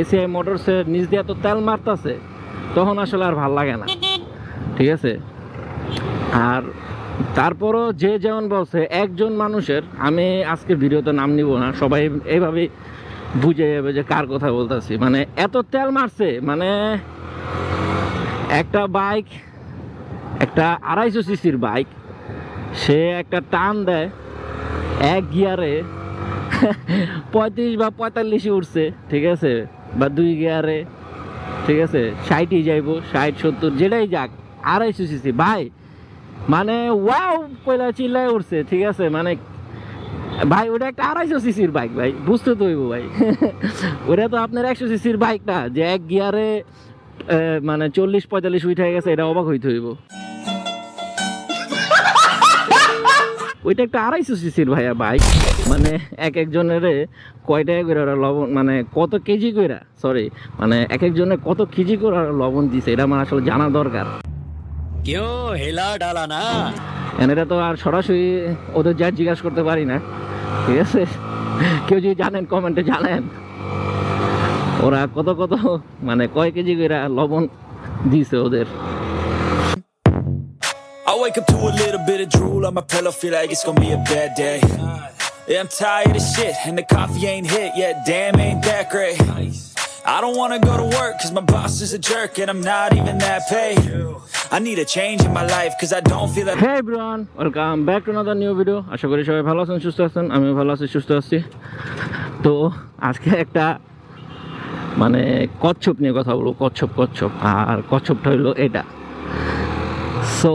ACI মোটরসের নিচ দিয়ে তো তেল মারতাছে, তখন আসলে আর ভালো লাগে না, ঠিক আছে? আর তারপরও যে যেমন বলছে, একজন মানুষের, আমি আজকে ভিডিওতে নাম নিব না, সবাই এইভাবে বুঝে যাবে যে কার কথা বলতেছি। মানে এত তেল মারছে মানে একটা বাইক, একটা আড়াইশো সিসির বাইক, সে একটা টান দেয়, এক গিয়ারে পঁয়ত্রিশ বা পঁয়তাল্লিশে উঠছে, ঠিক আছে? বা দুই গিয়ারে ঠিক আছে? ষাটই যাইবো ষাট সত্তর যেটাই যাক আড়াইশো সিসি। ভাই মানে ওয়াও পয়লা চিল্লায় উঠছে ঠিক আছে? মানে ভাই ওটা একটা আড়াইশো সিসির বাইক ভাই বুঝতে তো হইব ভাই। ওটা তো আপনার একশো সিসির বাইক না যে এক গিয়ারে মানে চল্লিশ পঁয়তাল্লিশ উঠে গেছে এটা অবাক হইতে হইব। ওইটা একটা আড়াইশো সিসির ভাইয়া বাইক। মানে এক একজনের কয় টাকা করে ওরা লবণ মানে কত কেজি করে সরি মানে এক একজনের কত কেজি করে ওরা লবণ দিছে এটা আমার আসলে জানা দরকার। কেউ হেলা ডালা না। এটা তো আর সরাসরি ওদের যা জিজ্ঞাসা করতে পারি না। ঠিক আছে? কেউ যদি জানেন কমেন্টে জানেন ওরা কত কত মানে কয় কেজি করে লবণ দিছে ওদের। Wake up to a little bit of drool on my pillow, feel like it's gonna be a bad day. Yeah, I'm tired of shit, and the coffee ain't hit yet. Damn, ain't that great. I don't wanna go to work, cause my boss is a jerk, and I'm not even that paid. I need a change in my life, cause I don't feel like. Hey everyone welcome back to another new video আশা করি সবাই ভালো আছেন সুস্থ আছেন আমিও ভালো আছি সুস্থ আছি তো আজকে একটা মানে কচ্ছপ নিয়ে কথা বলব কচ্ছপ কচ্ছপ আর কচ্ছপটা হইল এটা সো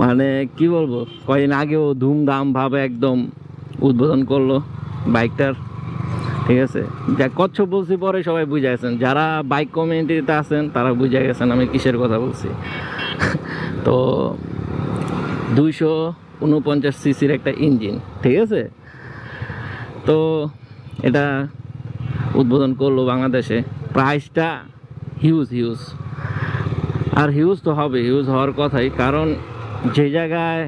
মানে কি বলব? কয়েকদিন আগেও ধুমধাম ভাবে একদম উদ্বোধন করল বাইকটার, ঠিক আছে? যা কচ্ছপ বলছি, পরে সবাই বুঝে গেছেন। যারা বাইক কমিউনিটিতে আছেন, তারা বুঝে গেছেন আমি কিসের কথা বলছি। তো দুইশো উনপঞ্চাশ সিসির একটা ইঞ্জিন, ঠিক আছে? তো এটা উদ্বোধন করল বাংলাদেশে। প্রাইসটা হিউজ হিউজ। আর হিউজ তো হবে হিউজ হওয়ার কথাই, কারণ যে জায়গায়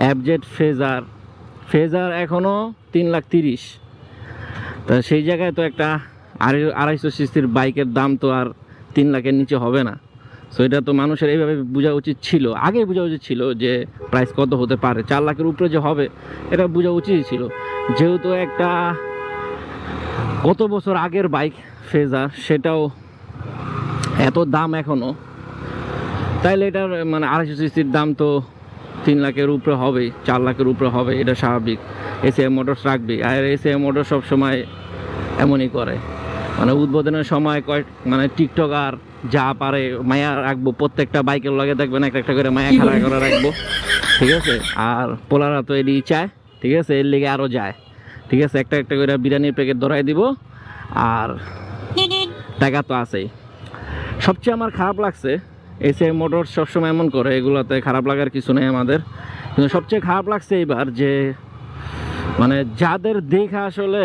অ্যাবজেট ফেজার ফেজার এখনও তিন লাখ তিরিশ। তা সেই জায়গায় তো একটা আড়াই, আড়াইশো সিস্তির বাইকের দাম তো আর তিন লাখের নিচে হবে না। সো এটা তো মানুষের এইভাবে বোঝা উচিত ছিল, আগেই বোঝা উচিত ছিল যে প্রাইস কত হতে পারে, চার লাখের উপরে যে হবে, এটা বোঝা উচিত ছিল। যেহেতু একটা কত বছর আগের বাইক ফেজার সেটাও এত দাম এখনও তাইলে এটার মানে আড়াইশো সিসির দাম তো তিন লাখের উপরে হবেই চার লাখের উপরে হবে এটা স্বাভাবিক। এসিআই মোটরস রাখবে আর এসিআই মোটর সব সময় এমনই করে। মানে উদ্বোধনের সময় কয়েক মানে টিকটক আর যা পারে মায়া রাখব প্রত্যেকটা বাইকের লগে দেখবেন একটা একটা করে মায়া খাড়া করে রাখব ঠিক আছে? আর পোলারা তো এডি চায় ঠিক আছে? এর লেগে আরও যায় ঠিক আছে? একটা একটা করে বিরিয়ানির প্যাকেট ধরাই দিব আর টাকা তো আছেই। সবচেয়ে আমার খারাপ লাগছে এসিআই মোটর সবসময় এমন করে, এগুলোতে খারাপ লাগার কিছু নেই আমাদের। কিন্তু সবচেয়ে খারাপ লাগছে এইবার যে মানে যাদের দেখা আসলে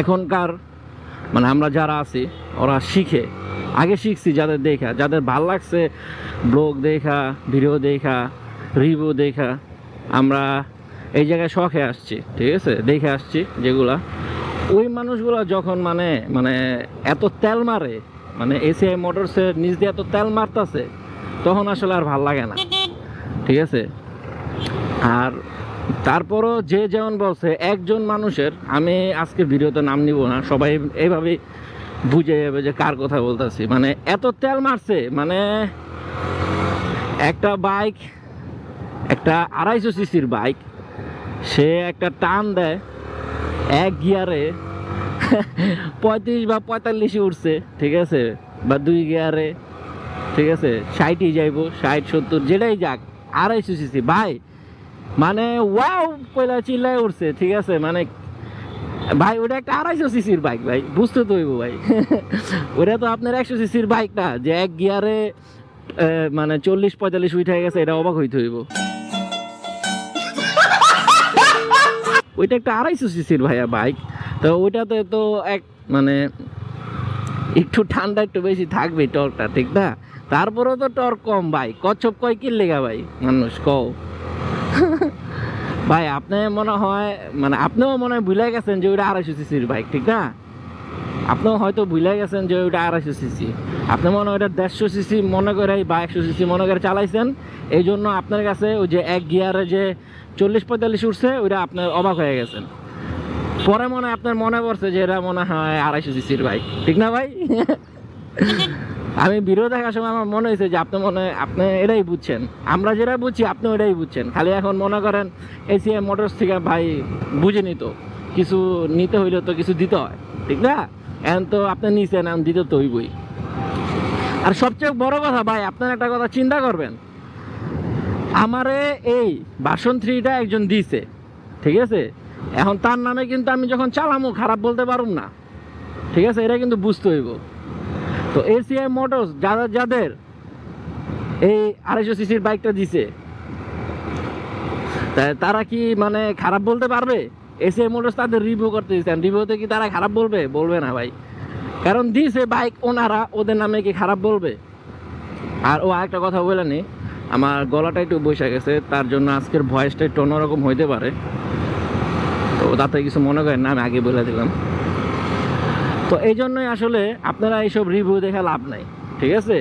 এখনকার মানে আমরা যারা আছি, ওরা শিখে। আগে শিখছি যাদের দেখা, যাদের ভালো লাগছে ব্লগ দেখা, ভিডিও দেখা রিভিউ দেখা, আমরা এই জায়গায় শখে আসছি, ঠিক আছে? দেখে আসছি যেগুলা। ওই মানুষগুলো যখন মানে মানে এত তেল মারে মানে এসিআই মোটরসের নিচ দিয়ে এত তেল মারতাছে, তখন আসলে আর ভালো লাগে না। ঠিক আছে? আর তারপরও যে যেমন বলছে, একজন মানুষের, আমি আজকে ভিডিওতে নাম নিব না, সবাই এইভাবেই বুঝে যাবে যে কার কথা বলতেছি। মানে এত তেল মারছে মানে একটা বাইক একটা আড়াইশো সিসির বাইক সে একটা টান দেয় এক গিয়ারে পঁয়ত্রিশ বা পঁয়তাল্লিশে উঠছে, ঠিক আছে? বা দুই গিয়ারে, ঠিক আছে? ষাটই যাইবো, ষাট, সত্তর, যেটাই যাক, আড়াইশো সিসি, ভাই। মানে ওয়াও পয়লা চিল্লায় উঠছে, ঠিক আছে? মানে ভাই, ওটা একটা আড়াইশো সিসির বাইক ভাই। বুঝতে তো হইব, ভাই। ওটা তো আপনার একশো সিসির বাইক না, যে এক গিয়ারে মানে চল্লিশ, পঁয়তাল্লিশ উঠে গেছে, এটা অবাক হইতে হইব। ওইটা একটা আড়াইশো সিসির ভাইয়া বাইক তো ওইটাতে তো এক মানে একটু ঠান্ডা একটু বেশি থাকবে টর্কটা, ঠিক না? তারপরেও তো টর্ক কম ভাই। কচ্ছপ কয় কি লেগা ভাই? মানুষ কও। ভাই, আপনি মনে হয় মানে আপনিও মনে হয় ভুলে গেছেন যে ওইটা আড়াইশো সিসির বাইক ঠিক না? আপনিও হয়তো ভুলে গেছেন যে ওইটা আড়াইশো সিসি। আপনি মনে হয় ওইটা দেড়শো সিসি মনে করে বা একশো সিসি মনে করে চালাইছেন। এই জন্য আপনার কাছে ওই যে এক গিয়ারে যে চল্লিশ পঁয়তাল্লিশ উঠছে, ওইটা আপনার অবাক হয়ে গেছেন। পরে মনে হয় আপনার মনে পড়ছে যে এটা মনে হয় আড়াইশো সিসির বাইক। ঠিক না ভাই? আমি ভিডিও দেখার সময় আমার মনে হয়েছে যে আপনি মনে আপনি এটাই বুঝছেন। আমরা যেটা বুঝছি, আপনি ওটাই বুঝছেন। খালি এখন মনে করেন এসিএম মোটরস থেকে ভাই বুঝেনি তো কিছু নিতে হইলে তো কিছু দিতে হয়। ঠিক না? এখন তো আপনি নিছেন, এখন দিতে তো হইবই। আর সবচেয়ে বড় কথা ভাই, আপনার একটা কথা চিন্তা করবেন। আমারে এই বাসন থ্রিটা একজন দিছে। ঠিক আছে? এখন তার নামে কিন্তু আমি যখন চালামো, খারাপ বলতে পারুম না। ঠিক আছে? এটা কিন্তু বুঝতে হইব। তো এসিআই মোটরস যাদের যাদের এই আড়াইশো সিসির বাইকটা দিছে তারা কি মানে খারাপ বলতে পারবে? এসিআই মোটরস তাদের রিভিউ করতে দিচ্ছেন রিভিউতে কি তারা খারাপ বলবে? বলবে না ভাই। কারণ দিছে বাইক ওনারা, ওদের নামে কি খারাপ বলবে? আর ও আরেকটা কথা বলে নি, আমার গলাটা একটু বসে গেছে, তার জন্য আজকের ভয়েসটা একটু অন্যরকম হইতে পারে। তো তাতে কিছু মনে করেন না, আমি আগে বলে দিলাম। তো এই জন্যই আসলে আপনারা এইসব রিভিউ দেখে লাভ নাই, ঠিক আছে?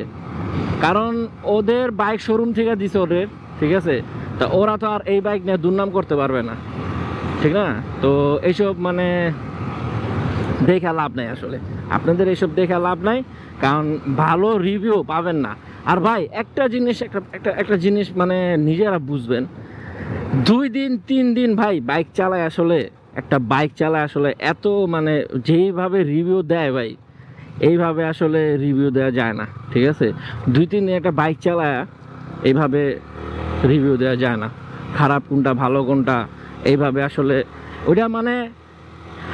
কারণ ওদের বাইক শোরুম থেকে দিছে ওদের, ঠিক আছে? তা ওরা তো আর এই বাইক নিয়ে দুর্নাম করতে পারবে না, ঠিক না? তো এইসব মানে দেখে লাভ নাই আসলে। আপনাদের এইসব দেখে লাভ নাই, কারণ ভালো রিভিউ পাবেন না। আর ভাই, একটা জিনিস, একটা একটা একটা জিনিস মানে নিজেরা বুঝবেন। দুই দিন, তিন দিন ভাই বাইক চালায় আসলে একটা বাইক চালায় আসলে এত মানে যেইভাবে রিভিউ দেয় ভাই, এইভাবে আসলে রিভিউ দেওয়া যায় না, ঠিক আছে? দুই, তিন দিন একটা বাইক চালায়, এইভাবে রিভিউ দেওয়া যায় না। খারাপ কোনটা, ভালো কোনটা, এইভাবে আসলে ওইটা মানে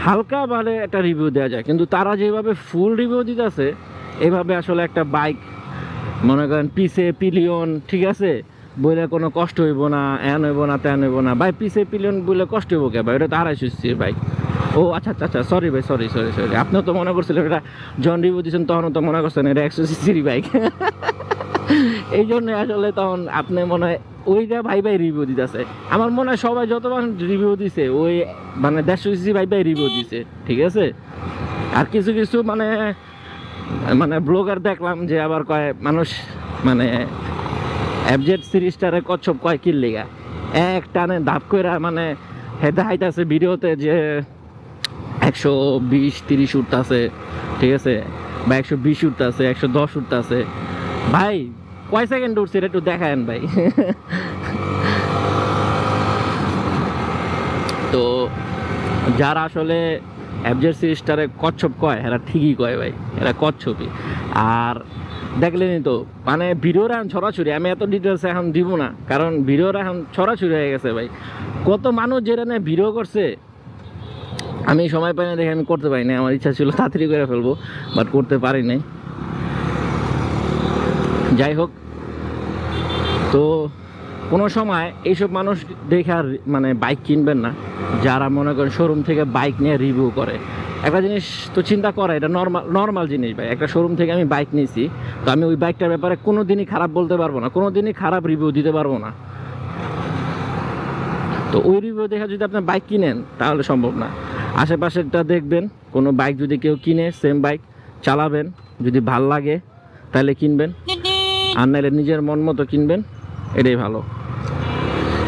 হালকা মানে একটা রিভিউ দেওয়া যায়। কিন্তু তারা যেভাবে ফুল রিভিউ দিতেছে, এইভাবে আসলে একটা বাইক, মনে করেন পিসে, পিলিয়ন, ঠিক আছে? বইলে কোনো কষ্ট হইব না, এন হইব না, তেন হইব না। ভাই পিসে পিলিয়ন বইলে কষ্ট হইব কে ভাই? ওটা তো আড়াইশো সিসির বাইক ও আচ্ছা আচ্ছা আচ্ছা সরি ভাই সরি সরি সরি আপনিও তো মনে করছিলেন এটা জন রিভিউ দিচ্ছেন তখনও তো মনে করছেন এটা একশো সিসির বাইক এই জন্য আসলে তখন আপনি মনে হয় ওইটা ভাই ভাই রিভিউ দিতেছে। আমার মনে হয় সবাই যতবার রিভিউ দিছে, ওই মানে দেড়শো সিসি ভাই ভাই রিভিউ দিছে, ঠিক আছে? আর কিছু কিছু মানে মানে ব্লগার দেখলাম যে আবার কয় মানুষ মানে অ্যাবজেট সিরিজটারে কচ্ছপ কয় কিল লিগা? এক টানে ধাপ কইরা মানে হেদা হাইতাছে ভিডিওতে যে একশো বিশ তিরিশ উঠতেছে, ঠিক আছে? বা একশো বিশ উঠতেছে, একশো দশ উঠতেছে। ভাই, কয় সেকেন্ড উঠছে একটু দেখায়েন ভাই? তো যারা আসলে অ্যাবজেট সিরিজটারে কচ্ছপ কয়, এরা ঠিকই কয় ভাই, এরা কচ্ছপই। আর দেখলেনই তো। মানে ভিডিওর এখন ছড়াছড়ি, আমি এত ডিটেলস এখন দিব না, কারণ ভিডিওর এখন ছড়াছড়ি হয়ে গেছে ভাই। কত মানুষ যেটা নিয়ে ভিডিও করছে, আমি সময় পাই না দেখে আমি করতে পারি না, আমার ইচ্ছা ছিল তাড়াতাড়ি করে ফেলব বাট করতে পারি নাই। যাই হোক, তো কোনো সময় এইসব মানুষ দেখে আর মানে বাইক কিনবেন না, যারা মনে করেন শোরুম থেকে বাইক নিয়ে রিভিউ করে। একটা জিনিস তো চিন্তা করা, এটা নর্মাল নর্মাল জিনিস ভাই। একটা শোরুম থেকে আমি বাইক নিয়েছি তো আমি ওই বাইকটার ব্যাপারে কোনো দিনই খারাপ বলতে পারব না কোনো দিনই খারাপ রিভিউ দিতে পারব না। তো ওই রিভিউ দেখে যদি আপনি বাইক কিনেন, তাহলে সম্ভব না। আশেপাশেরটা দেখবেন, কোনো বাইক যদি কেউ কিনে সেম বাইক চালাবেন। যদি ভালো লাগে, তাহলে কিনবেন। আর নাহলে নিজের মন মতো কিনবেন, এটাই ভালো।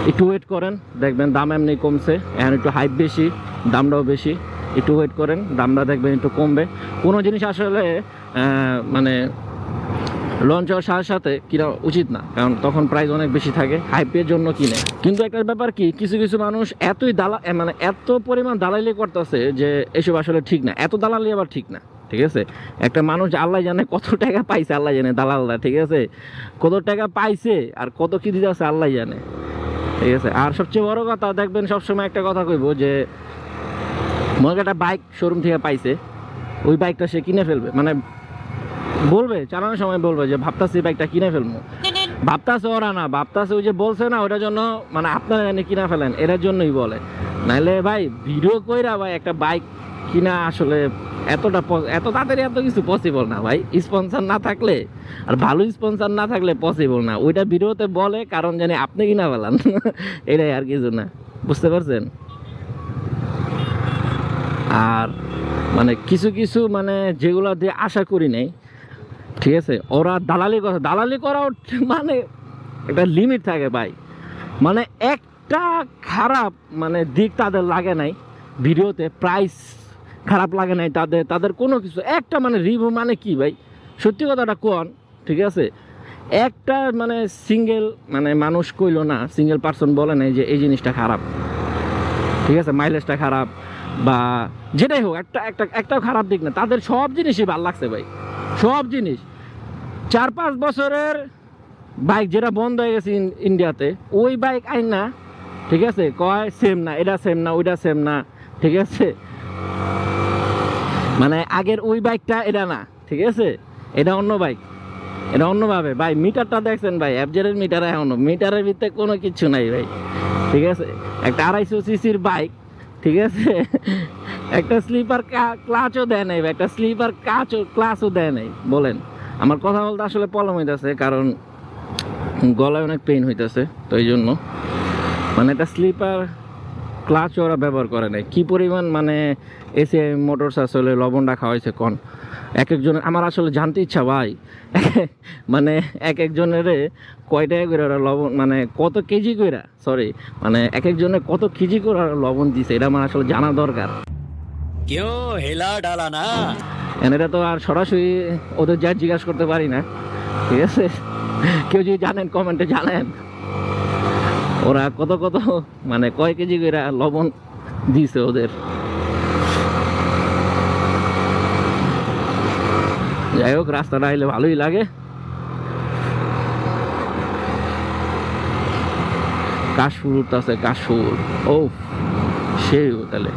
একটু ওয়েট করেন, দেখবেন দাম এমনি কমছে, এখন একটু হাইপ বেশি, দামটাও বেশি। একটু ওয়েট করেন, দামটা দেখবেন একটু কমবে। কোনো জিনিস আসলে মানে লঞ্চ হওয়ার সাথে সাথে কিনা উচিত না, কারণ তখন প্রাইস অনেক বেশি থাকে হাইপের জন্য কিনে। কিন্তু একটা ব্যাপার কি, কিছু কিছু মানুষ এতই দালা মানে এত পরিমাণ দালালি করতেছে যে এসব আসলে ঠিক না। এত দালালি আবার ঠিক না, ঠিক আছে? একটা মানুষ আল্লাহ জানে কত টাকা পাইছে, আল্লাহ জানে দালালরা, ঠিক আছে? কত টাকা পাইছে আর কত কি দিতে আছে, আল্লাহ জানে, ঠিক আছে? আর সবচেয়ে বড় কথা, দেখবেন সবসময় একটা কথা কইব যে মনে একটা বাইক শোরুম থেকে পাইছে, ওই বাইকটা সে কিনে ফেলবে। মানে বলবে, চালানোর সময় বলবে যে, ভাবতাছি বাইকটা কিনে ফেলব। ভাবতাছে ওরা না, ভাবতাছে ওই যে বলছে না, ওটার জন্য মানে আপনারা জানি কিনা ফেলেন এটার জন্যই বলে। নাহলে ভাই ভিডিও কইরা ভাই, একটা বাইক কিনা আসলে এতটা এত তাড়াতাড়ি এত কিছু পসিবল না ভাই। স্পন্সর না থাকলে, আর ভালো স্পন্সর না থাকলে পসিবল না। ওইটা ভিডিওতে বলে, কারণ জানি আপনি কিনা ফেলান। এটাই আর কিছু না। বুঝতে পারছেন? আর মানে কিছু কিছু মানে যেগুলো দিয়ে আশা করি নাই, ঠিক আছে? ওরা দালালি করে, দালালি করাও মানে একটা লিমিট থাকে ভাই। মানে একটা খারাপ মানে দিক তাদের লাগে নাই ভিডিওতে প্রাইস খারাপ লাগে নাই তাদের তাদের কোনো কিছু। একটা মানে রিভিউ মানে কি ভাই? সত্যি কথাটা কোন, ঠিক আছে? একটা মানে সিঙ্গেল মানে মানুষ কইলো না সিঙ্গেল পার্সন বলে নাই যে এই জিনিসটা খারাপ, ঠিক আছে? মাইলেজটা খারাপ বা যেটাই হোক, একটা একটা, একটাও খারাপ দিক না। তাদের সব জিনিসই ভালো লাগছে ভাই। সব জিনিস। চার, পাঁচ বছরের বাইক যেটা বন্ধ হয়ে গেছে ইন্ডিয়াতে, ওই বাইক আইন না ঠিক আছে? কয় সেম না, এটা সেম না, ওইটা সেম না, ঠিক আছে? মানে আগের ওই বাইকটা এটা না, ঠিক আছে? এটা অন্য বাইক। এটা অন্যভাবে। ভাই, মিটারটা দেখছেন ভাই? অ্যাপজেরের মিটার এখনও। মিটারের ভিতরে কোনো কিছু নাই ভাই, ঠিক আছে? একটা আড়াইশো সিসির বাইক ঠিক আছে? একটা স্লিপার ক্লাচও দেয় নাই একটা স্লিপার কাচও, ক্লাচও দেয় নাই, বলেন। আমার কথা বলতে আসলে পলম হইতেছে, কারণ গলায় অনেক পেইন হইতেছে, তো এই জন্য। মানে একটা স্লিপার ক্লাচ ওরা ব্যবহার করে নাই। কী পরিমাণ মানে এসে মোটরস আসলে রাখা হয়েছে কন? এক একজনের আমার আসলে জানতে ইচ্ছা ভাই। মানে এক একজনের কয়টা করে ওরা লবণ মানে কত কেজি করে সরি মানে এক একজনের কত কেজি করে লবণ দিছে এটা আমার আসলে জানা দরকার। কেউ হেলা ডালা না। এটা তো আর সরাসরি ওদের যা জিজ্ঞাসা করতে পারি না ঠিক আছে? কেউ যদি জানেন কমেন্টে জানেন। ওরা কত কত মানে কয় কেজি করে লবণ দিছে ওদের। যাই হোক রাস্তাটা আইলে ভালোই লাগে। কাশফুল উঠতেছে, কাশফুল। ও সেই তাহলে।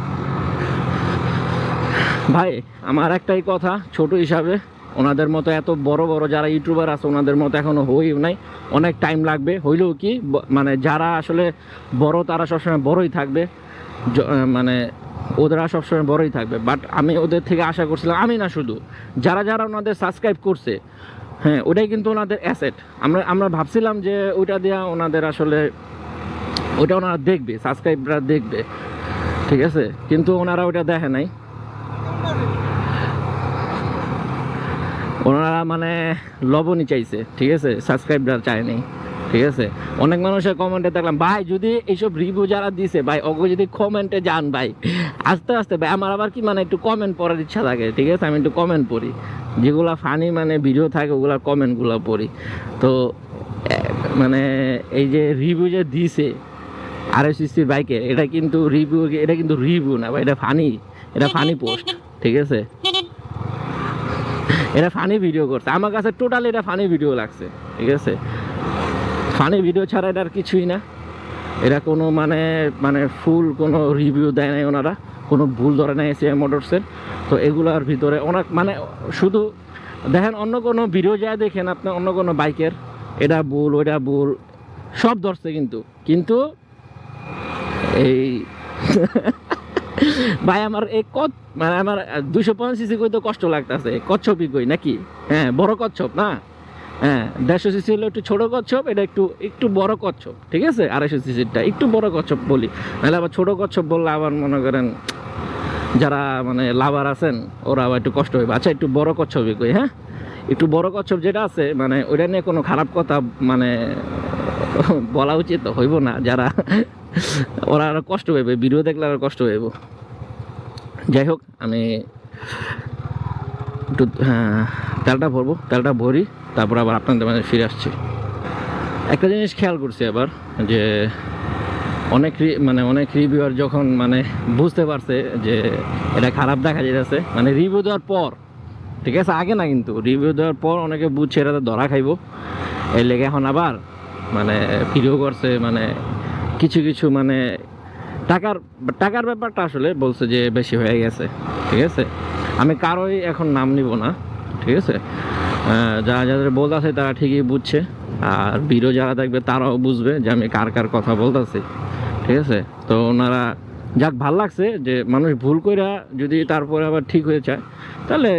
ভাই, আমার একটাই কথা, ছোট হিসাবে, ওনাদের মতো এত বড় বড় যারা ইউটিউবার আছে, ওনাদের মতো এখনও হইও নাই। অনেক টাইম লাগবে। হইলেও কি মানে যারা আসলে বড়, তারা সবসময় বড়ই থাকবে। মানে ওদেরা সবসময় বড়ই থাকবে। বাট আমি ওদের থেকে আশা করছিলাম, আমি না শুধু। যারা যারা ওনাদের সাবস্ক্রাইব করছে হ্যাঁ ওটাই কিন্তু ওনাদের অ্যাসেট আমরা আমরা ভাবছিলাম যে ওইটা দেওয়া ওনাদের আসলে ওটা ওনারা দেখবে সাবস্ক্রাইবরা দেখবে। ঠিক আছে? কিন্তু ওনারা ওটা দেখে নাই। ওনারা মানে লবণই চাইছে, ঠিক আছে? সাবস্ক্রাইবরা চায়নি ঠিক আছে? অনেক মানুষের কমেন্টে দেখলাম, ভাই, যদি এইসব রিভিউ যারা দিছে, ভাই ওকে যদি কমেন্টে যান, ভাই। আস্তে আস্তে, ভাই, আমার আবার কি মানে একটু কমেন্ট পড়ার ইচ্ছা থাকে, ঠিক আছে? আমি একটু কমেন্ট পড়ি। যেগুলা ফানি মানে ভিডিও থাকে ওগুলা কমেন্টগুলো পড়ি। তো মানে এই যে রিভিউ যে দিছে আর এস সিসির বাইকে এটা কিন্তু রিভিউ এটা কিন্তু রিভিউ না, ভাই, এটা ফানি এটা ফানি পোস্ট ঠিক আছে? এটা ফানি ভিডিও করছে। আমার কাছে টোটালি এটা ফানি ভিডিও লাগছে, ঠিক আছে? ফানি ভিডিও ছাড়া এটা আর কিছুই না। এটা কোনো মানে মানে ফুল কোনো রিভিউ দেয় নাই ওনারা। কোনো ভুল ধরে নাই এসিআই মোটরসের তো এগুলোর ভিতরে অনেক মানে শুধু দেখেন, অন্য কোনো ভিডিও যা দেখেন আপনি, অন্য কোনো বাইকের। এটা ভুল, ওইটা ভুল, সব ধরছে কিন্তু। কিন্তু এই ভাই, আমার এই কত মানে আমার দুশো পঞ্চাশ সিসি কই তো কষ্ট লাগতেছে। কচ্ছপই কই নাকি? হ্যাঁ বড় কচ্ছপ না? হ্যাঁ দেড়শো সিসি হলো একটু ছোট কচ্ছপ এটা একটু একটু বড় কচ্ছপ ঠিক আছে? আড়াইশো সিসিরটা একটু বড় কচ্ছপ বলি। নাহলে আবার ছোট কচ্ছপ বললে আবার মনে করেন যারা মানে লাভার আছেন ওরা আবার একটু কষ্ট হইবে। আচ্ছা একটু বড় কচ্ছপই কই হ্যাঁ? একটু বড় কচ্ছপ যেটা আছে মানে ওইটা নিয়ে কোনো খারাপ কথা মানে বলা উচিত হইব না। যারা ওরা আরও কষ্ট পাইবে ভিডিও দেখলে আরও কষ্ট পাইব। যাই হোক আমি একটু হ্যাঁ, তেলটা ভরবো তেলটা ভরি। তারপর আবার আপনাদের মাঝে ফিরে আসছি। একটা জিনিস খেয়াল করছি আবার, যে অনেক মানে অনেক রিভিউয়ার যখন মানে বুঝতে পারছে যে এটা খারাপ দেখা যেতেছে মানে রিভিউ দেওয়ার পর, ঠিক আছে, আগে না কিন্তু রিভিউ দেওয়ার পর অনেকে বুঝছে এটা ধরা খাইবো। এই লেগে এখন আবার মানে ভিডিও করছে মানে কিছু কিছু মানে টাকার টাকার ব্যাপারটা আসলে বলছে যে বেশি হয়ে গেছে, ঠিক আছে। আমি কারোই এখন নাম নিব না, ঠিক আছে। যারা যাদের বলতেছে তারা ঠিকই বুঝছে। আর ভিডিও যারা দেখবে তারাও বুঝবে যে আমি কার কার কথা বলতেছি। ঠিক আছে? তো ওনারা যাক, ভালো লাগছে যে মানুষ ভুল কইরা যদি তারপরে আবার ঠিক হয়ে যায়, তাহলে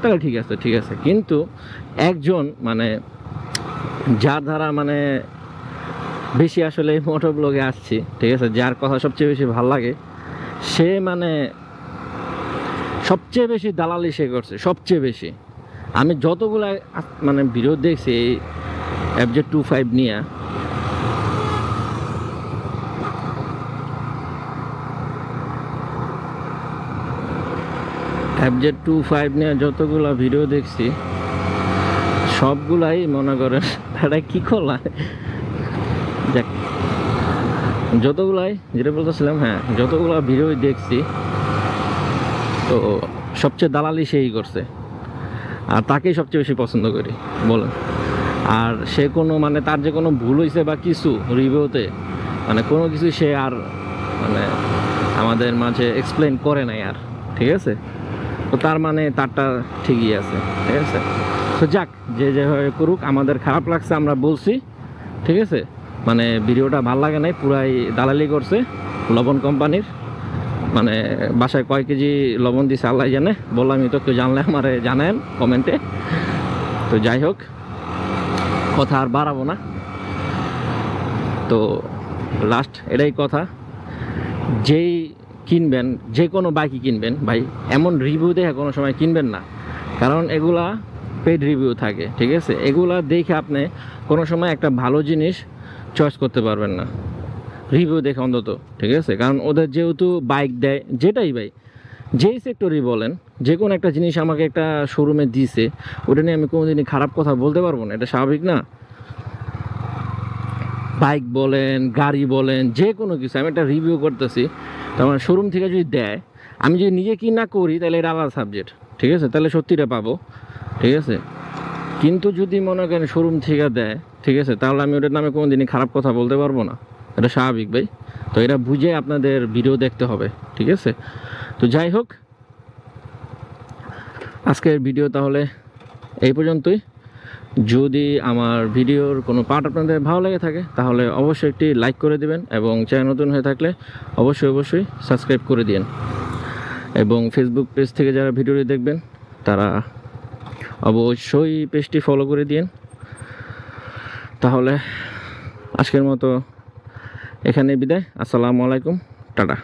তাহলে ঠিক আছে ঠিক আছে। কিন্তু একজন মানে যার দ্বারা মানে বেশি আসলে মোটর ব্লগে আসছি, ঠিক আছে? যার কথা সবচেয়ে বেশি ভালো লাগে, সে মানে সবচেয়ে বেশি দালালি সে করছে, সবচেয়ে বেশি। আমি যতগুলো মানে ভিডিও দেখছি, এই F J two five F J two five যতগুলো ভিডিও দেখছি, সবগুলাই মনে করেন এটা কী করলাম দেখ যতগুলাই, যেটা বলতেছিলাম হ্যাঁ যতগুলা ভিডিও দেখছি, তো সবচেয়ে দালালি সেই করছে। আর তাকেই সবচেয়ে বেশি পছন্দ করি, বলেন। আর সে কোনো মানে তার যে কোনো ভুল হয়েছে বা কিছু রিভিউতে মানে কোনো কিছু সে আর মানে আমাদের মাঝে এক্সপ্লেন করে নাই আর, ঠিক আছে? তো তার মানে তারটা ঠিকই আছে, ঠিক আছে? তো যাক, যে যেভাবে করুক, আমাদের খারাপ লাগছে, আমরা বলছি, ঠিক আছে? মানে ভিডিওটা ভালো লাগে নাই, পুরাই দালালি করছে লবণ কোম্পানির। মানে বাসায় কয় কেজি লবণ দিছে আল্লাহ জানে। বললামই তো কেউ জানলে আমারে জানেন কমেন্টে। তো যাই হোক, কথা আর বাড়াবো না। তো লাস্ট এটাই কথা। যেই কিনবেন, যে কোনো বাইকই কিনবেন, ভাই, এমন রিভিউ দেখে কোনো সময় কিনবেন না। কারণ এগুলা পেড রিভিউ থাকে, ঠিক আছে? এগুলা দেখে আপনি কোনো সময় একটা ভালো জিনিস চয়েস করতে পারবেন না। রিভিউ দেখে অন্তত, ঠিক আছে? কারণ ওদের যেহেতু বাইক দেয়, যেটাই ভাই, যেই সেক্টরই বলেন যে কোনো একটা জিনিস আমাকে একটা শোরুমে দিছে, ওটা নিয়ে আমি কোনোদিনই খারাপ কথা বলতে পারব না, এটা স্বাভাবিক না? বাইক বলেন, গাড়ি বলেন যে কোনো কিছু, আমি একটা রিভিউ করতেছি, তো আমার শোরুম থেকে যদি দেয়, আমি যদি নিজে কি না করি, তাহলে এটা আলাদা সাবজেক্ট ঠিক আছে? তাহলে সত্যিটা পাবো, ঠিক আছে? কিন্তু যদি মনে করেন শোরুম থেকে দেয়, ঠিক আছে? তাহলে আমি ওটার নামে কোনো দিনই খারাপ কথা বলতে পারব না। এটা স্বাভাবিক ভাই। তো এটা বুঝে আপনাদের ভিডিও দেখতে হবে, ঠিক আছে? তো যাই হোক, আজকের ভিডিও তাহলে এই পর্যন্তই। যদি আমার ভিডিওর কোনো পার্ট আপনাদের ভালো লেগে থাকে, তাহলে অবশ্যই একটি লাইক করে দিবেন এবং চ্যানেল নতুন হয়ে থাকলে অবশ্যই অবশ্যই সাবস্ক্রাইব করে দিন এবং ফেসবুক পেজ থেকে যারা ভিডিওটি দেখবেন, তারা অবশ্যই পেজটি ফলো করে দিন তাহলে আজকের মতো এখানে বিদায়। আসসালামু আলাইকুম। টাটা।